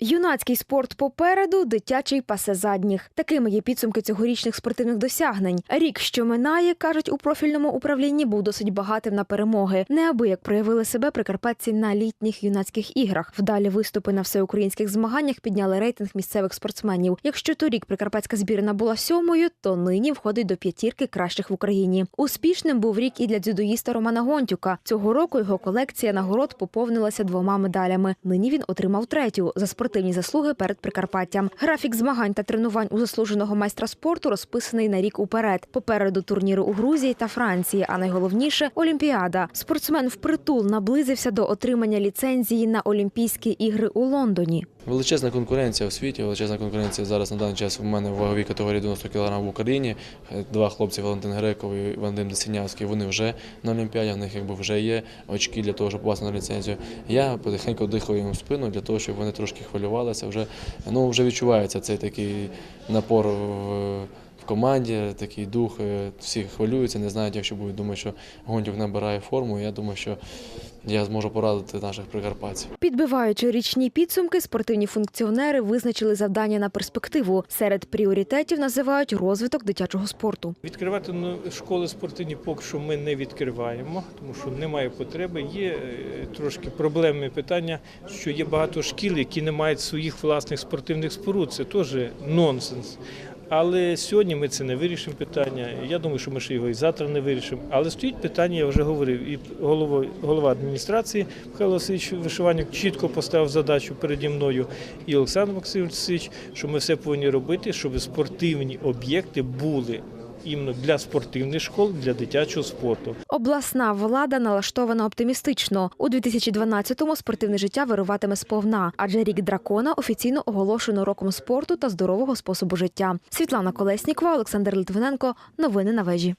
Юнацький спорт попереду, дитячий пасе задніх. Такими є підсумки цьогорічних спортивних досягнень. Рік, що минає, кажуть у профільному управлінні, був досить багатим на перемоги. Неабияк проявили себе прикарпатці на літніх юнацьких іграх. Вдалі виступи на всеукраїнських змаганнях підняли рейтинг місцевих спортсменів. Якщо торік прикарпатська збірна була сьомою, то нині входить до п'ятірки кращих в Україні. Успішним був рік і для дзюдоїста Романа Гонтюка. Цього року його колекція нагород поповнилася двома медалями. Нині він отримав третю за спортивні заслуги перед Прикарпаттям. Графік змагань та тренувань у заслуженого майстра спорту розписаний на рік уперед. Попереду турніри у Грузії та Франції, а найголовніше Олімпіада. Спортсмен впритул наблизився до отримання ліцензії на Олімпійські ігри у Лондоні. Величезна конкуренція у світі, величезна конкуренція зараз на даний час у мене в ваговій категорії 90 кг в Україні. Е, Два хлопці Валентин Греков і Вадим Десінявський, вони вже на Олімпіаді, в них якби вже є очки для того, щоб попасти на ліцензію. Я потихеньку дихаю їм в спину для того, щоб вони трошки хвилювалися. Вже, ну, вже відчувається цей такий напор в, команді, такий дух. е, Всі хвилюються, не знають, якщо будуть думати, що Гонтюк набирає форму. Я думаю, що я зможу порадити наших прикарпатців. Підбиваючи річні підсумки, спортивні функціонери визначили завдання на перспективу. Серед пріоритетів називають розвиток дитячого спорту. Відкривати ну, школи спортивні поки що ми не відкриваємо, тому що немає потреби. Є е, трошки проблемні питання, що є багато шкіл, які не мають своїх власних спортивних споруд. Це теж нонсенс. Але сьогодні ми це не вирішимо питання. Я думаю, що ми ще його і завтра не вирішимо. Але стоїть питання, я вже говорив, і голова, голова адміністрації Михайло Васильович Вишиванюк чітко поставив задачу переді мною і Олександр Максимович що ми все повинні робити, щоб спортивні об'єкти були іменно для спортивних школ, для дитячого спорту. Обласна влада налаштована оптимістично. У 2012-му спортивне життя вируватиме сповна, адже рік дракона офіційно оголошено роком спорту та здорового способу життя. Світлана Колеснікова, Олександр Литвиненко. Новини на вежі.